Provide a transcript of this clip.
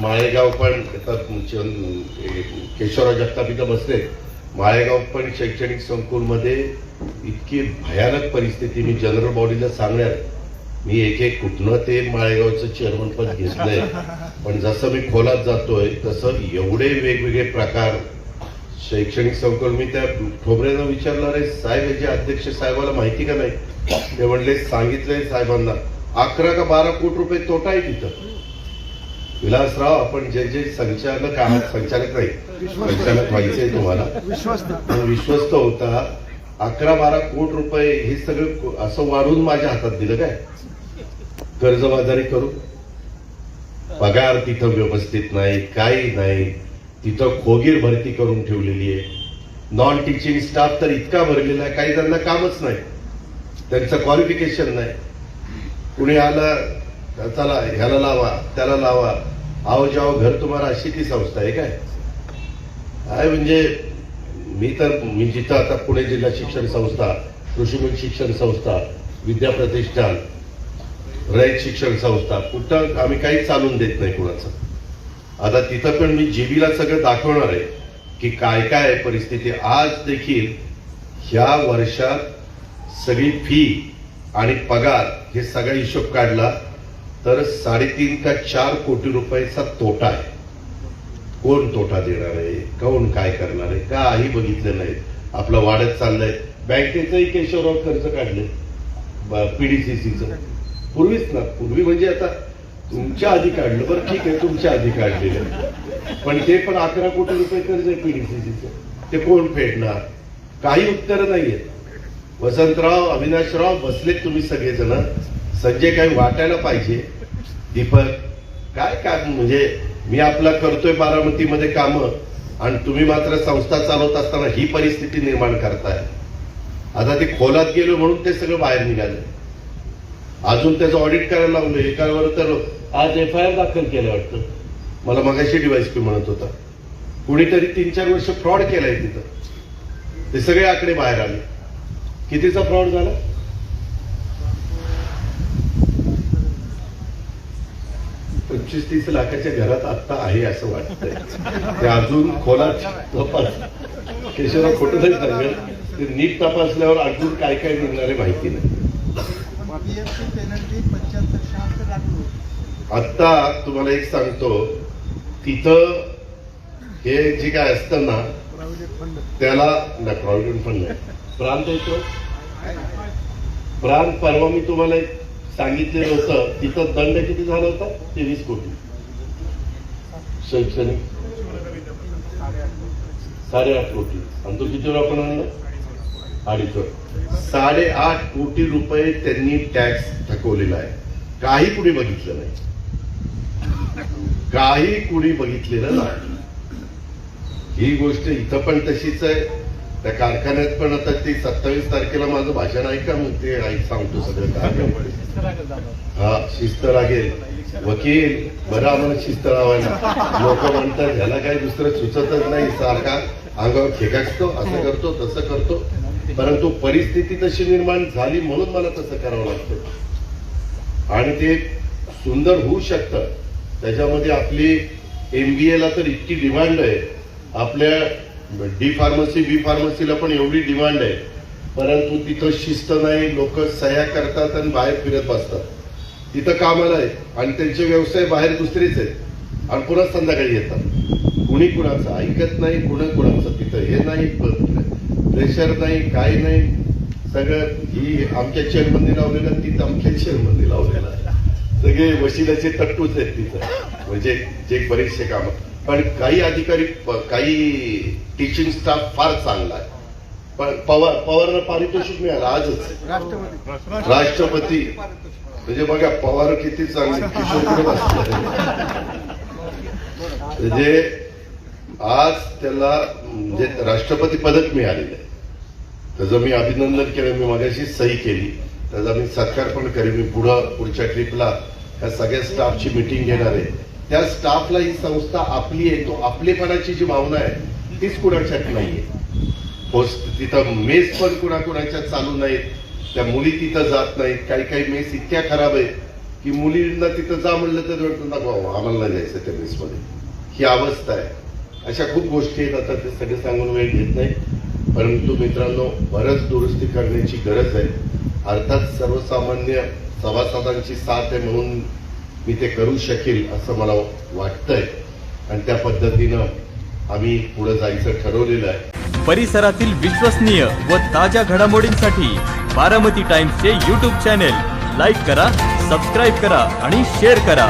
माळेगाव पण आता केशवराव जगताप बसले माळेगाव पण शैक्षणिक संकुलमध्ये इतकी भयानक परिस्थिती मी जनरल बॉडीला सांगणार मी एक एक कुठनं ते माळेगावचं चेअरमन पद घेतलंय. पण जसं मी खोलात जातोय तसं एवढे वेगवेगळे प्रकार शैक्षणिक संकुल मी त्या ठोबरेनं विचारलं रे साहेब याचे अध्यक्ष साहेबाला माहिती का नाही? ते म्हणले सांगितलंय साहेबांना. अकरा का बारा कोटी रुपये तोटा आहे तिथं. विलासराव आपण जे जे संचालक आहात संचालक नाही संचालक व्हायचंय तुम्हाला. विश्वस्त. होता. अकरा बारा कोटी रुपये हे सगळं असं वाढून माझ्या हातात दिलं काय? कर्जबाजारी करू? पगार तिथं व्यवस्थित नाही काही नाही. तिथं खोगीर भरती करून ठेवलेली आहे. नॉन टीचिंग स्टाफ तर इतका भरलेला आहे काही जणांना कामच नाही. त्यांचं क्वालिफिकेशन नाही. कुणी आलं चला ह्याला लावा त्याला लावा. आओ जाओ घर तुम्हाला अशी ती संस्था आहे काय? काय म्हणजे मी तर मी जिथं आता पुणे जिल्हा शिक्षण संस्था कृषीमुख शिक्षण संस्था विद्या प्रतिष्ठान रयत शिक्षण संस्था कुठं आम्ही काहीच चालून देत नाही कुणाचं. आता तिथं पण मी जीबीला सगळं दाखवणार आहे की काय काय आहे परिस्थिती. आज देखील ह्या वर्षात सगळी फी आणि पगार हे सगळा हिशोब काढला. तर साडेतीन का चार कोटी रुपयाचा तोटा आहे. कोण तोटा देणार आहे? कोण काय करणार आहे? काही बघितलं नाही. आपलं वाढत चाललंय. बँकेचंही केशवराव कर्ज काढले. पीडीसीसीचं पूर्वीच ना. पूर्वी म्हणजे आता तुमच्या आधी काढलं. बरं ठीक आहे तुमच्या आधी काढलेलं. पण ते पण अकरा कोटी रुपये कर्ज आहे पीडीसीसीचं ते कोण फेडणार? काही उत्तर नाहीयेत वसंतराव अविनाशराव बसलेत तुम्ही सगळेजण. संजय काही वाटायला पाहिजे. दीपक काय काम म्हणजे मी आपला करतोय बारामतीमध्ये कामं आणि तुम्ही मात्र संस्था चालवत असताना ही परिस्थिती निर्माण करताय. आता ते खोलात गेलो म्हणून ते सगळं बाहेर निघालं. अजून त्याचं ऑडिट करायला लावलं एकावर तर आज एफ आय आर दाखल केलं वाटतं. मला मगाशी डिवाइस पी म्हणत होता. कुणीतरी तीन चार वर्ष फ्रॉड केलाय तिथं. ते सगळे आकडे बाहेर आले. कितीचा फ्रॉड झाला? पंचवीस तीस लाखाच्या घरात आत्ता आहे असं वाटतंय. ते अजून खोलात तपास केशवराव खोटं तरी सांगेल ते नीट तपासल्यावर अजून काय काय निघणार माहिती नाही. आत्ता तुम्हाला एक सांगतो. तिथं हे जे काय असतं ना त्याला नाही प्रॉव्हिडंट फंड नाही. प्रांत येतो. प्रांत परवा मी तुम्हाला एक सांगितलेलं होतं तिथं दंड किती झाला होता? तेवीस कोटी. शैक्षणिक? साडेआठ कोटी. आणि तो कितीवर आपण आणलं? अडीच साडेआठ कोटी रुपये त्यांनी टॅक्स थकवलेला आहे. काही कुणी बघितलं नाही. काही कुणी बघितलेलं नाही. ही गोष्ट इथं पण तशीच आहे. त्या कारखान्यात पण आता ती सत्तावीस तारखेला माझं भाषण ऐका मग ते ऐक सांगतो सगळं. काय हा शिस्त लागेल. वकील बरं आम्हाला शिस्त लावायला. लोक म्हणतात ह्याला काही दुसरं सुचतच नाही सारखा अंगावर खेकाचतो असं करतो तसं करतो. परंतु परिस्थिती तशी निर्माण झाली म्हणून मला तसं करावं लागतं. आणि ते सुंदर होऊ शकतं. त्याच्यामध्ये आपली एमबीए ला तर इतकी डिमांड आहे. आपल्या डी फार्मसी बी फार्मसीला पण एवढी डिमांड आहे. परंतु तिथं शिस्त नाही लोक सह्या करतात आणि बाहेर फिरत बसतात. तिथं कामाला आहे आणि त्यांचे व्यवसाय बाहेर दुसरेच आहेत. आणि पुन्हा संध्याकाळी येतात. कुणी कुणाचं ऐकत नाही कुणा कुणाचं तिथं हे नाही प्रेशर नाही काय नाही. सगळं ही आमच्या चेअरमनने लावलेलं तिथं आमच्या चेअरमनने लावलेलं आहे. सगळे वशिलाचे तट्टूच आहेत तिथं. म्हणजे जे बरेचसे काम पण काही अधिकारी प- काही टीचिंग स्टाफ फार चांगला आहे. पवार पवारला पारितोषिक मिळालं आजच. राष्ट्रपती. राष्ट्रपती. म्हणजे बघा पवार किती चांगले. म्हणजे आज त्याला म्हणजे राष्ट्रपती पदक मिळालेलं आहे. त्याचं मी अभिनंदन केलं मी मगाशी सही केली. त्याचा मी सत्कार पण करेन मी पुढं पुढच्या ट्रिपला ह्या सगळ्या स्टाफची मिटिंग घेणार आहे. त्या स्टाफला ही संस्था आपली आहे तो आपलेपणाची जी भावना आहे तीच कुणाच्यात नाहीये. होस्ट तिथं मेस पण कुणाकुणाच्या चालू नाहीत. त्या मुली तिथं जात नाहीत. काही काही मेस इतक्या खराब आहेत की मुलींना तिथं जा म्हणलं तर वाटतं नको आम्हाला नाही जायचं त्या मेसमध्ये. ही अवस्था आहे. अशा खूप गोष्टी आहेत आता ते सगळे सांगून वेळ घेत नाही. परंतु मित्रांनो बरंच दुरुस्ती करण्याची गरज आहे. अर्थात सर्वसामान्य सभासदांची साथ आहे म्हणून मी ते करू शकेल असं मला वाटतंय. आणि त्या पद्धतीनं आम्ही पुढे जायचं ठरवलेलं आहे. परिसरातील विश्वसनीय व ताज्या घडामोडींसाठी बारामती टाइम्सचे यूट्यूब चॅनेल लाईक करा सबस्क्राईब करा आणि शेअर करा.